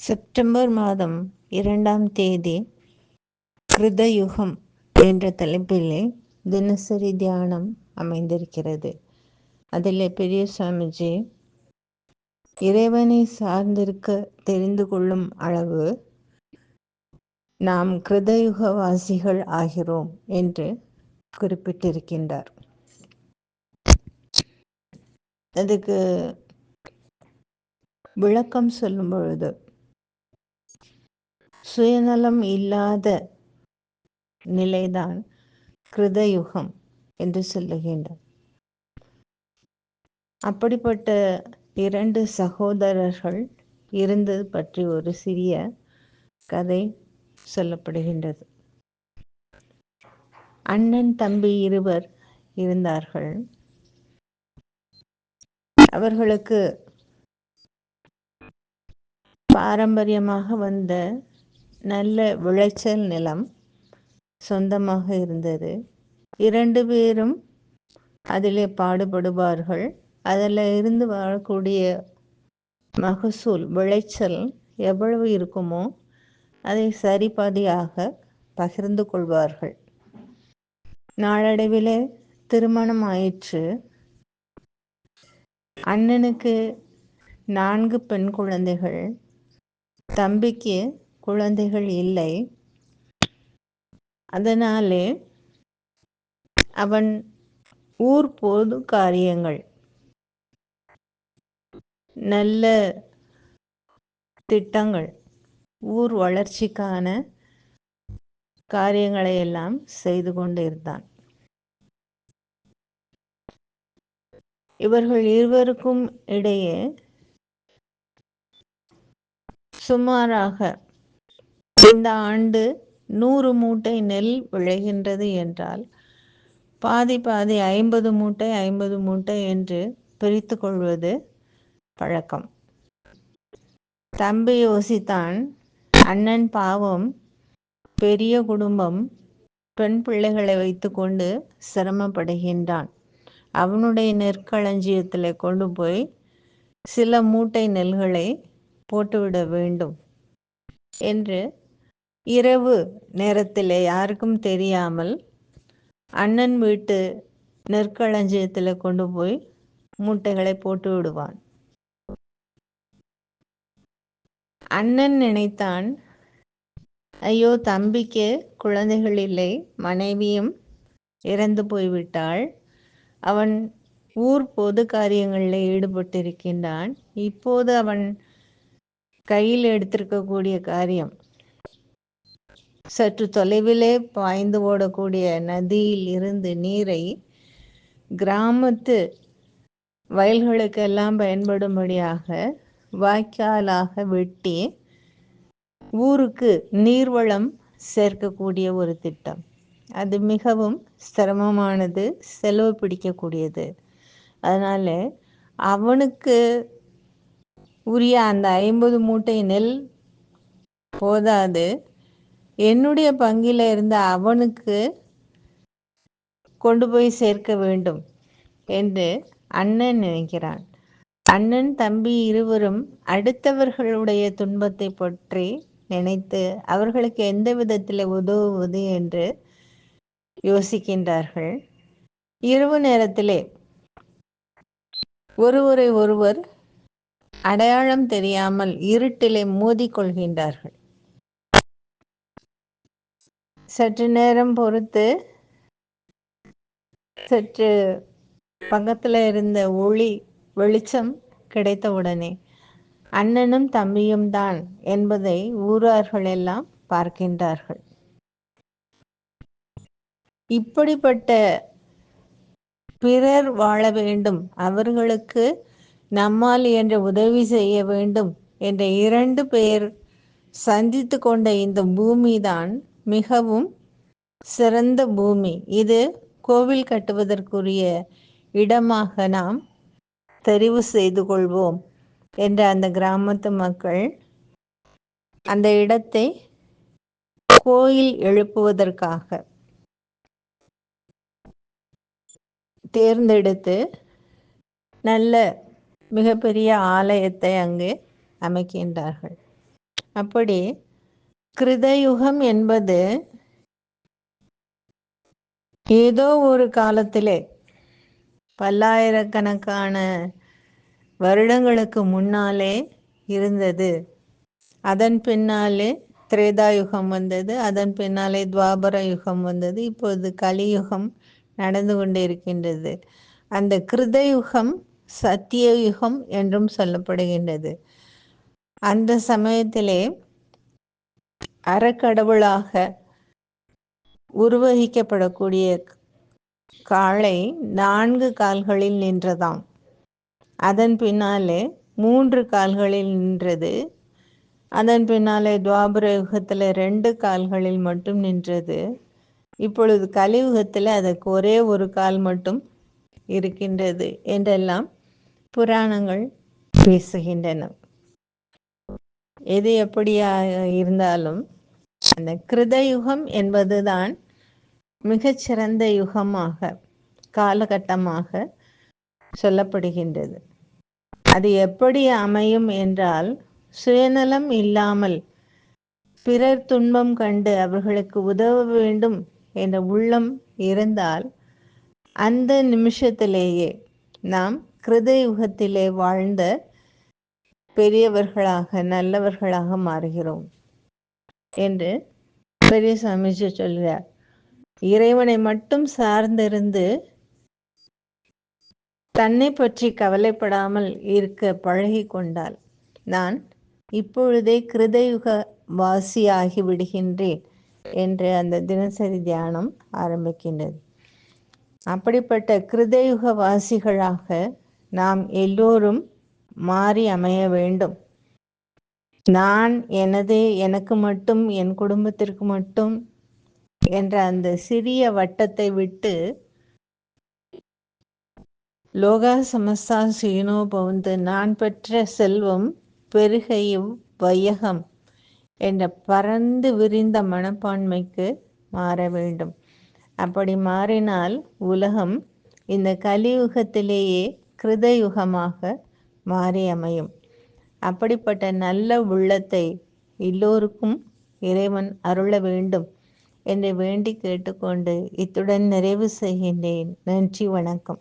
September மாதம் இரண்டாம் தேதி கிருதயுகம் என்ற தலைப்பிலே தினசரி தியானம் அமைந்திருக்கிறது. அதில் பெரிய சுவாமிஜி இறைவனை சார்ந்திருக்க தெரிந்து கொள்ளும் அளவு நாம் கிருதயுகவாசிகள் ஆகிறோம் என்று குறிப்பிட்டிருக்கின்றார். அதுக்கு விளக்கம் சொல்லும் பொழுது சுயநலம் இல்லாத நிலைதான் கிருதயுகம் என்று சொல்லுகின்றார். அப்படிப்பட்ட இரண்டு சகோதரர்கள் இருந்தது பற்றி ஒரு சிறிய கதை சொல்லப்படுகின்றது. அண்ணன் தம்பி இருவர் இருந்தார்கள். அவர்களுக்கு பாரம்பரியமாக வந்த நல்ல விளைச்சல் நிலம் சொந்தமாக இருந்தது. இரண்டு பேரும் அதிலே பாடுபடுவார்கள். அதில் இருந்து வரக்கூடிய மகசூல் விளைச்சல் எவ்வளவு இருக்குமோ அதை சரிபாதியாக பகிர்ந்து கொள்வார்கள். நாளடைவில் திருமணம் ஆயிற்று. அண்ணனுக்கு நான்கு பெண் குழந்தைகள். தம்பிக்கு குழந்தைகள் இல்லை. அதனாலே அவன் ஊர் பொது காரியங்கள். நல்ல திட்டங்கள். ஊர் வளர்ச்சிக்கான காரியங்களை எல்லாம் செய்து கொண்டிருந்தான். இவர்கள் இருவருக்கும் இடையே சுமாராக இந்த ஆண்டு நூறு மூட்டை நெல் விளைகின்றது என்றால் பாதி பாதி ஐம்பது மூட்டை ஐம்பது மூட்டை என்று பிரித்து கொள்வது பழக்கம். தம்பி யோசித்தான் அண்ணன் பாவம் பெரிய குடும்பம் பெண் பிள்ளைகளை வைத்துக்கொண்டு சிரமப்படுகின்றான். அவனுடைய நெற்களஞ்சியத்தில் கொண்டு போய் சில மூட்டை நெல்களை போட்டுவிட வேண்டும் என்று இரவு நேரத்தில் யாருக்கும் தெரியாமல் அண்ணன் வீட்டு நெற்களஞ்சியத்தில் கொண்டு போய் மூட்டைகளை போட்டு விடுவான். அண்ணன் நினைத்தான் ஐயோ தம்பிக்கு குழந்தைகள் இல்லை மனைவியும் இறந்து போய்விட்டாள். அவன் ஊர் பொது காரியங்களில் ஈடுபட்டிருக்கின்றான். இப்போது அவன் கையில் எடுத்திருக்கக்கூடிய காரியம் சற்று தொலைவிலே பாய்ந்து ஓடக்கூடிய நதியில் இருந்து நீரை கிராமத்து வயல்களுக்கெல்லாம் பயன்படும்படியாக வாய்க்காலாக வெட்டி ஊருக்கு நீர்வளம் சேர்க்கக்கூடிய ஒரு திட்டம். அது மிகவும் சிரமமானது செலவு பிடிக்கக்கூடியது. அதனால் அவனுக்கு உரிய அந்த ஐம்பது மூட்டை நெல் போதாது. என்னுடைய பங்கில் இருந்த அவனுக்கு கொண்டு போய் சேர்க்க வேண்டும் என்று அண்ணன் நினைக்கிறான். அண்ணன் தம்பி இருவரும் அடுத்தவர்களுடைய துன்பத்தை பற்றி நினைத்து அவர்களுக்கு எந்த விதத்தில் உதவுவது என்று யோசிக்கின்றார்கள். இரவு நேரத்திலே ஒருவரை ஒருவர் அடையாளம் தெரியாமல் இருட்டிலே மோதிக்கொள்கின்றார்கள். சற்று நேரம் பொறுத்து சற்று பக்கத்தில் இருந்த ஒளி வெளிச்சம் கிடைத்தவுடனே அண்ணனும் தம்பியும் தான் என்பதை ஊரார்கள் எல்லாம் பார்க்கின்றார்கள். இப்படிப்பட்ட பிறர் வாழ வேண்டும் அவர்களுக்கு நம்மால் என்ற உதவி செய்ய வேண்டும் என்ற இரண்டு பேர் சந்தித்து கொண்ட இந்த பூமி தான் மிகவும் சிறந்த பூமி. இது கோவில் கட்டுவதற்குரிய இடமாக நாம் தெரிவு செய்து கொள்வோம் என்ற அந்த கிராமத்து மக்கள் அந்த இடத்தை கோயில் எழுப்புவதற்காக தேர்ந்தெடுத்து நல்ல மிகப்பெரிய ஆலயத்தை அங்கு அமைக்கின்றார்கள். அப்படி கிருதயுகம் என்பது ஏதோ ஒரு காலத்திலே பல்லாயிரக்கணக்கான வருடங்களுக்கு முன்னாலே இருந்தது. அதன் பின்னாலே திரேதாயுகம் வந்தது அதன் பின்னாலே துவாபர யுகம் வந்தது இப்போது கலியுகம் நடந்து கொண்டு இருக்கின்றது அந்த கிருதயுகம் சத்தியயுகம் என்றும் சொல்லப்படுகின்றது. அந்த சமயத்திலே அறக்கடவுளாக உருவகிக்கப்படக்கூடிய காளை நான்கு கால்களில் நின்றதாம். அதன் பின்னாலே மூன்று கால்களில் நின்றது. அதன் பின்னாலே துவாபர யுகத்தில் ரெண்டு கால்களில் மட்டும் நின்றது. இப்பொழுது கலியுகத்தில் அதற்கு ஒரே ஒரு கால் மட்டும் இருக்கின்றது என்றெல்லாம் புராணங்கள் பேசுகின்றன. எது எப்படியாக இருந்தாலும் அந்த கிருதயுகம் என்பதுதான் மிகச்சிறந்த யுகமாக காலகட்டமாக சொல்லப்படுகின்றது. அது எப்படி அமையும் என்றால் சுயநலம் இல்லாமல் பிறர் துன்பம் கண்டு அவர்களுக்கு உதவ வேண்டும் என்ற உள்ளம் இருந்தால் அந்த நிமிஷத்திலேயே நாம் கிருதயுகத்திலே வாழ்ந்த பெரியவர்களாக நல்லவர்களாக மாறுகிறோம். என்று பெரிய சமைச்சு சொல்கிறார் இறைவனை மட்டும் சார்ந்திருந்து தன்னை பற்றி கவலைப்படாமல் இருக்க பழகி கொண்டால் நான் இப்பொழுதே கிருதயுக வாசியாகி விடுகின்றேன் என்று அந்த தினசரி தியானம் ஆரம்பிக்கின்றது. அப்படிப்பட்ட கிருதயுக வாசிகளாக நாம் எல்லோரும் மாறி அமைய வேண்டும். நான் எனது எனக்கு மட்டும் என் குடும்பத்திற்கு மட்டும் என்ற அந்த சிறிய வட்டத்தை விட்டு லோகா சமஸ்தா சீனோ பவுந்து நான் பெற்ற செல்வம் பெருகையும் வையகம் என்ற பறந்து விரிந்த மனப்பான்மைக்கு மாற வேண்டும். அப்படி மாறினால் உலகம் இந்த கலியுகத்திலேயே கிருதயுகமாக மாறி அமையும் அப்படிப்பட்ட நல்ல உள்ளத்தை எல்லோருக்கும் இறைவன் அருள வேண்டும் என்று வேண்டி கேட்டுக்கொண்டு இத்துடன் நிறைவு செய்கின்றேன். நன்றி வணக்கம்.